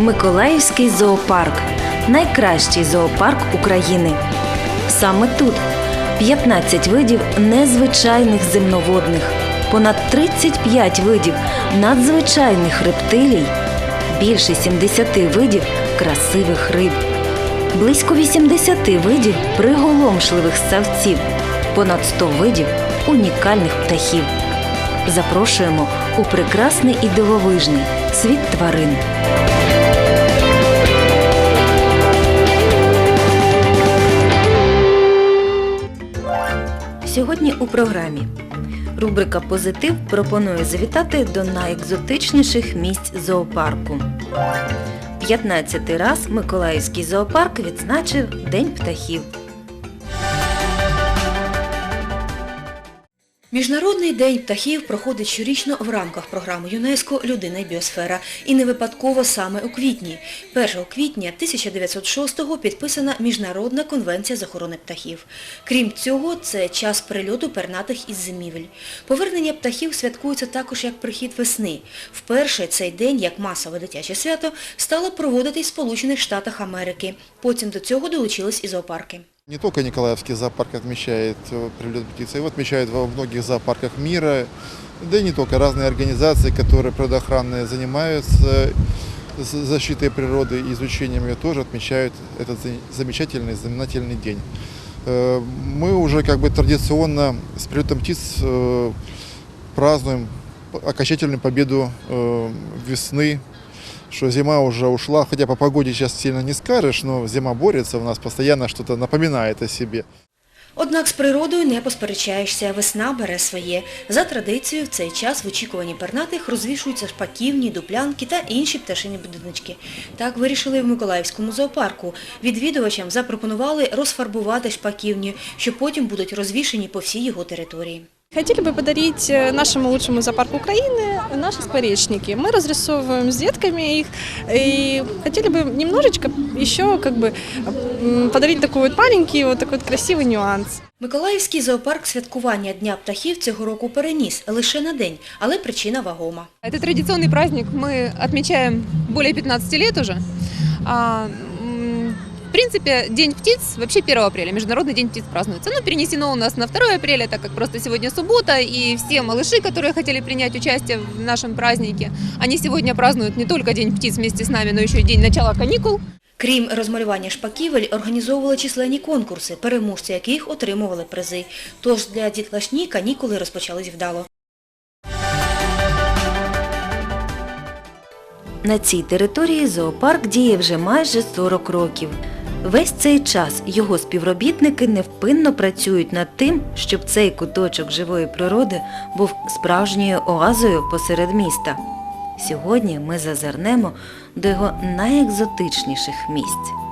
Миколаївський зоопарк найкращий зоопарк України. Саме тут 15 видів незвичайних земноводних, понад 35 видів надзвичайних рептилій, більше 70 видів красивих риб, близько 80 видів приголомшливих ссавців, понад 100 видів унікальних птахів. Запрошуємо у прекрасний і дивовижний світ тварин. Сьогодні у програмі рубрика Позитив пропонує завітати до найекзотичніших місць зоопарку. 15 раз Миколаївський зоопарк відзначив День птахів. Міжнародний день птахів проходить щорічно в рамках програми ЮНЕСКО Людина і біосфера і не випадково саме у квітні. 1 квітня 1906-го підписана Міжнародна конвенція з охорони птахів. Крім цього, це час прильоту пернатих із зимівель. Повернення птахів святкується також як прихід весни. Вперше цей день, як масове дитяче свято, стало проводити в Америки. Потім до цього долучились і зоопарки. Не только Николаевский зоопарк отмечает э, прилет птицы, его отмечают во многих зоопарках мира, да и не только, разные организации, которые природоохранные занимаются защитой природы и изучением ее, тоже отмечают этот за- замечательный, знаменательный день. Э, Мы уже как бы традиционно с прилетом птиц э, празднуем окончательную победу весны, что зима уже ушла, хотя по погоде сейчас сильно не скажешь, но зима борется, у нас постоянно что-то напоминает о себе. Однак з природою не посперечаєшся, весна бере своє. За традицією, в цей час в очікуванні пернатих розвішуються шпаківні, дуплянки та інші пташині будиночки. Так вирішили і в Миколаївському зоопарку. Відвідувачам запропонували розфарбувати шпаківні, що потім будуть розвішені по всій його території. Хотели бы подарить э, нашему лучшему зоопарку Украины наши скворечники. Мы разрисовываем с детками их и хотели бы немножечко еще как бы м, подарить такой вот маленький, вот такой вот красивый нюанс. Миколаївський зоопарк святкування Дня птахів цього року переніс лише на день, але причина вагома. Это традиционный праздник, мы отмечаем более 15 лет уже. А, м, в принципе, День птиц, вообще 1 апреля, Международный день птиц празднуется. Но перенесено у нас на 2 апреля, так как просто сегодня суббота, и все малыши, которые хотели принять участие в нашем празднике, они сегодня празднуют не только День птиц вместе с нами, но еще и день начала каникул. Крім розмалювання шпаківель, організовували численні конкурси, переможці яких отримували призи. Тож для дітлашні канікули розпочались вдало. На цій території зоопарк діє вже майже 40 років. Весь цей час його співробітники невпинно працюють над тим, щоб цей куточок живої природи був справжньою оазою посеред міста. Сьогодні ми зазирнемо до його найекзотичніших місць.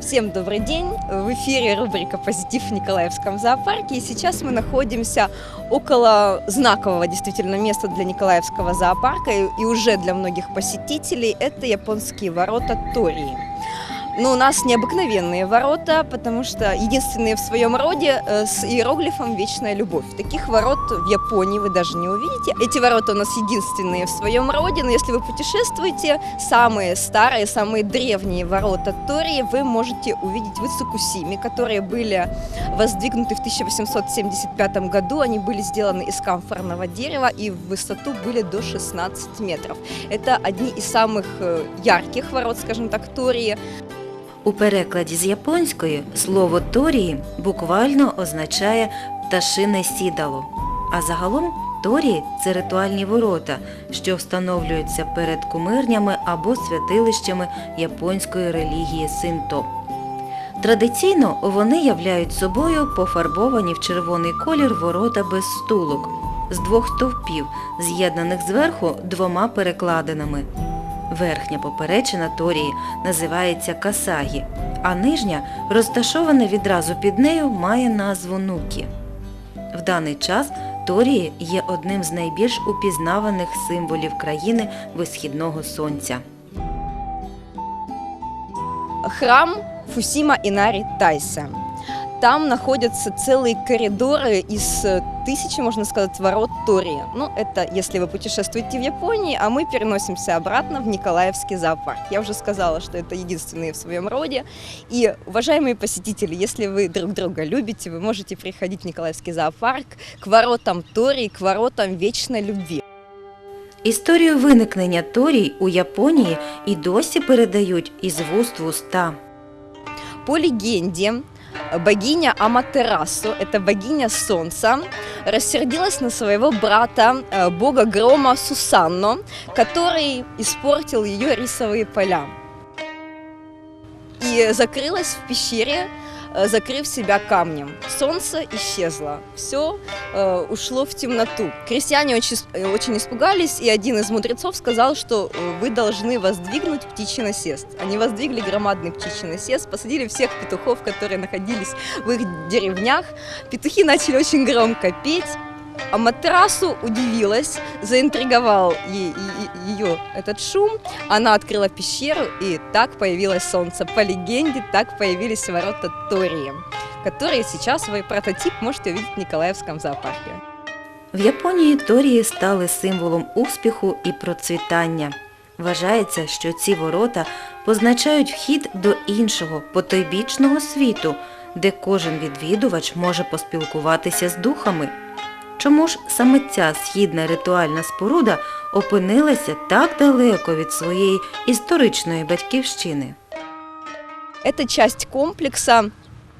Всем добрый день! В эфире рубрика «Позитив в Николаевском зоопарке». И сейчас мы находимся около знакового действительно места для Николаевского зоопарка и, и уже для многих посетителей. Это японские ворота Тории. Но у нас необыкновенные ворота, потому что единственные в своем роде э, с иероглифом «Вечная любовь». Таких ворот в Японии вы даже не увидите. Эти ворота у нас единственные в своем роде, но если вы путешествуете, самые старые, самые древние ворота Тории вы можете увидеть в Ицукусиме, которые были воздвигнуты в 1875 году. Они были сделаны из камфорного дерева и в высоту были до 16 метров. Это одни из самых э, ярких ворот, скажем так, Тории. У перекладі з японської слово торії буквально означає пташине сідало. А загалом торії це ритуальні ворота, що встановлюються перед кумирнями або святилищами японської релігії синто. Традиційно вони являють собою пофарбовані в червоний колір ворота без стулок з двох стовпів, з'єднаних зверху двома перекладинами. Верхня поперечина торії називається касагі, а нижня, розташована відразу під нею, має назву нукі. В даний час торії є одним з найбільш упізнаваних символів країни висхідного сонця. Храм Фусима Инари Тайса. там находятся целые коридоры из э, тысячи, можно сказать, ворот Тории. Ну, это если вы путешествуете в Японии, а мы переносимся обратно в Николаевский зоопарк. Я уже сказала, что это единственные в своем роде. И, уважаемые посетители, если вы друг друга любите, вы можете приходить в Николаевский зоопарк к воротам Тории, к воротам вечной любви. Історію виникнення торій у Японії і досі передають із вуст в уста. По легенде, богиня Аматерасу, это богиня солнца, рассердилась на своего брата, э, бога грома Сусанно, который испортил ее рисовые поля. И закрылась в пещере, э, закрыв себя камнем. Солнце исчезло, все ушло в темноту. Крестьяне очень, с- э, очень испугались, и один из мудрецов сказал, что э, вы должны воздвигнуть птичий насест. Они воздвигли громадный птичий насест, посадили всех петухов, которые находились в их деревнях. Петухи начали очень громко петь. А Матрасу удивилась, заинтриговал ее этот шум. Она открыла пещеру, и так появилось солнце. По легенде, так появились ворота Тории, которые сейчас вы прототип можете увидеть в Николаевском зоопарке. В Японії торії стали символом успіху і процвітання. Вважається, що ці ворота позначають вхід до іншого потойбічного світу, де кожен відвідувач може поспілкуватися з духами. Чому ж саме ця східна ритуальна споруда опинилася так далеко від своєї історичної батьківщини? Это часть комплекса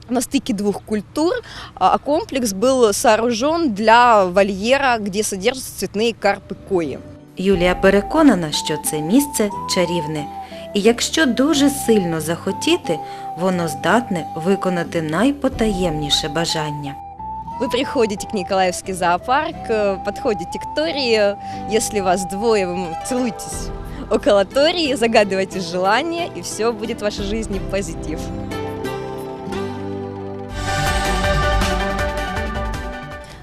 на стыке двух культур, а а комплекс был сооружен для вольера, где содержатся цветные карпы кои. Юлія переконана, що це місце чарівне, і якщо дуже сильно захотіти, воно здатне виконати найпотаємніше бажання. Вы приходите к Николаевский зоопарк, э, подходите к Тории, если вас двое, вы целуетесь около Тории, загадываете желание, и все будет в вашей жизни позитив.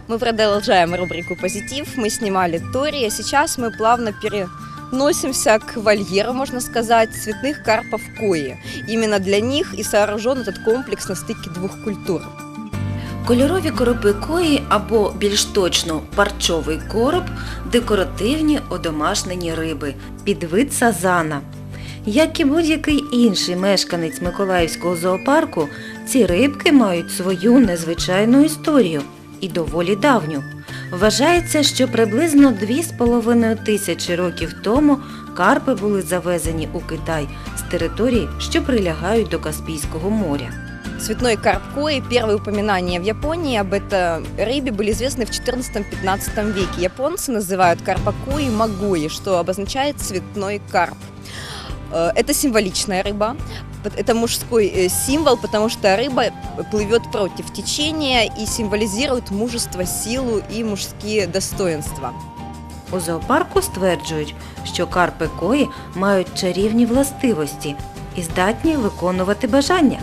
Мы продолжаем рубрику «Позитив». Мы снимали Тори, а сейчас мы плавно переносимся к вольеру, можно сказать, цветных карпов кои. Именно для них и сооружен этот комплекс на стыке двух культур. Кольорові коропи кої або більш точно парчовий короб декоративні одомашнені риби, підвид сазана. Як і будь-який інший мешканець Миколаївського зоопарку, ці рибки мають свою незвичайну історію і доволі давню. Вважається, що приблизно 2,5 тисячі років тому карпи були завезені у Китай з територій, що прилягають до Каспійського моря Цветной карп кои, первые упоминания в Японии об этой рыбе были известны в 14-15 веке. Японцы называют карпа кои магои, что обозначает цветной карп. Э, Это символичная рыба, п- это мужской э, символ, потому что рыба плывет против течения и символизирует мужество, силу и мужские достоинства. У зоопарку стверджують, що карпи кої мають чарівні властивості і здатні виконувати бажання.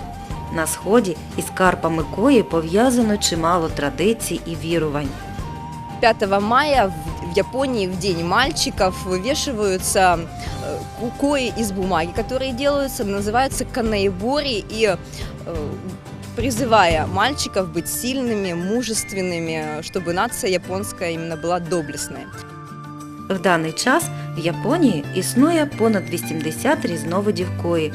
На сході із карпами кої пов'язано чимало традицій і вірувань. 5 мая в- в Японии, в День мальчиков, вывешиваются э, ку- кои из бумаги, которые делаются, называются канаебори, и э, призывая мальчиков быть сильными, мужественными, чтобы нация японская именно была доблестной. В даний час в Японії існує понад 80 різновидів кої,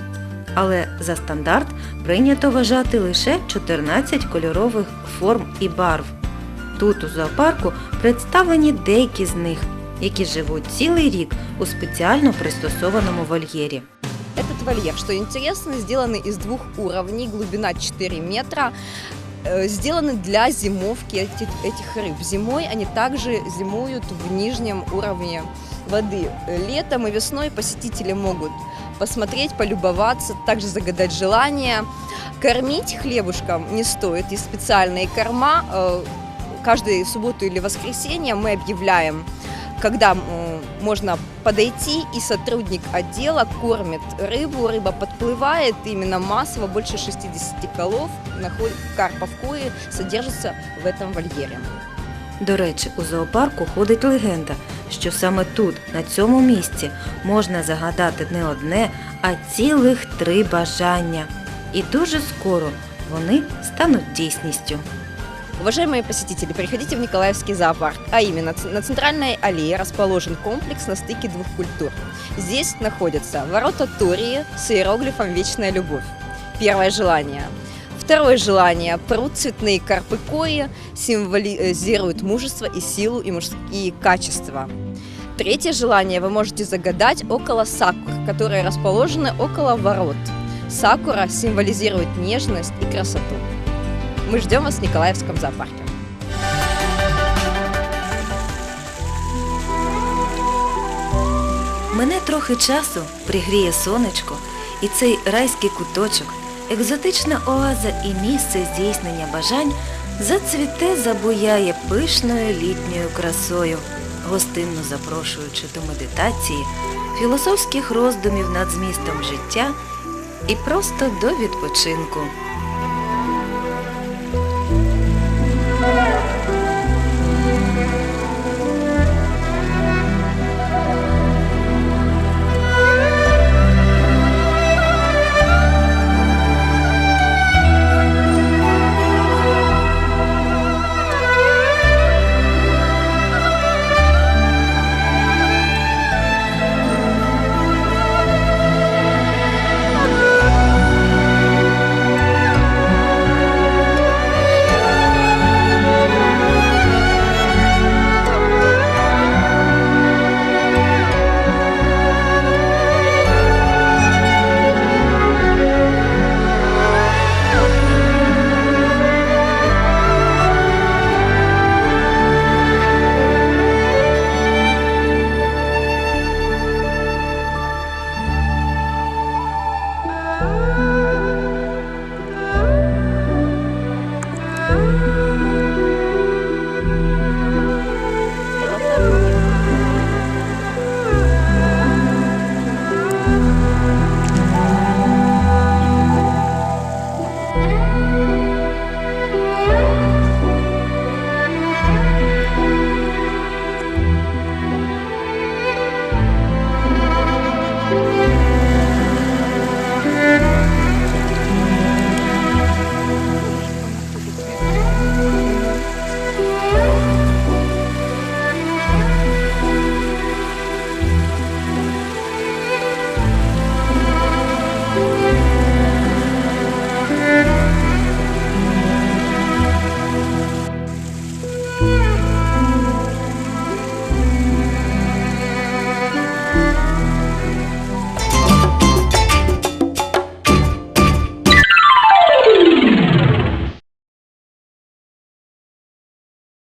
але за стандарт прийнято вважати лише 14 кольорових форм і барв. Тут у зоопарку представлені деякі з них, які живуть цілий рік у спеціально пристосованому вольєрі. Этот вольер, что интересно, сделанный из двух уровней, глубина 4 метра, э, сделаны для зимовки этих, этих рыб. Зимой они также зимуют в нижнем уровне воды. Э, Летом и весной посетители могут посмотреть, полюбоваться, также загадать желание. Кормить хлебушком не стоит, есть специальные корма. Э, Каждую субботу или воскресенье мы объявляем когда м, можно подойти, и сотрудник отдела кормит рыбу, рыба подплывает, именно массово больше 60 колов находит, карпов кои содержится в этом вольере. До речі, у зоопарку ходить легенда, що саме тут, на цьому місці, можна загадати не одне, а цілих три бажання. І дуже скоро вони стануть дійсністю. Уважаемые посетители, приходите в Николаевский зоопарк, а именно на центральной аллее расположен комплекс на стыке двух культур. Здесь находятся ворота Тории с иероглифом «Вечная любовь». Первое желание. Второе желание. Пруд цветные карпы кои символизируют мужество и силу и мужские качества. Третье желание вы можете загадать около сакур, которые расположены около ворот. Сакура символизирует нежность и красоту. Мы ждем вас в Николаевском зоопарке. Мене трохи часу пригріє сонечко, і цей райський куточок, Екзотична оаза і місце здійснення бажань зацвіте, забуяє пишною літньою красою, гостинно запрошуючи до медитації, філософських роздумів над змістом життя і просто до відпочинку.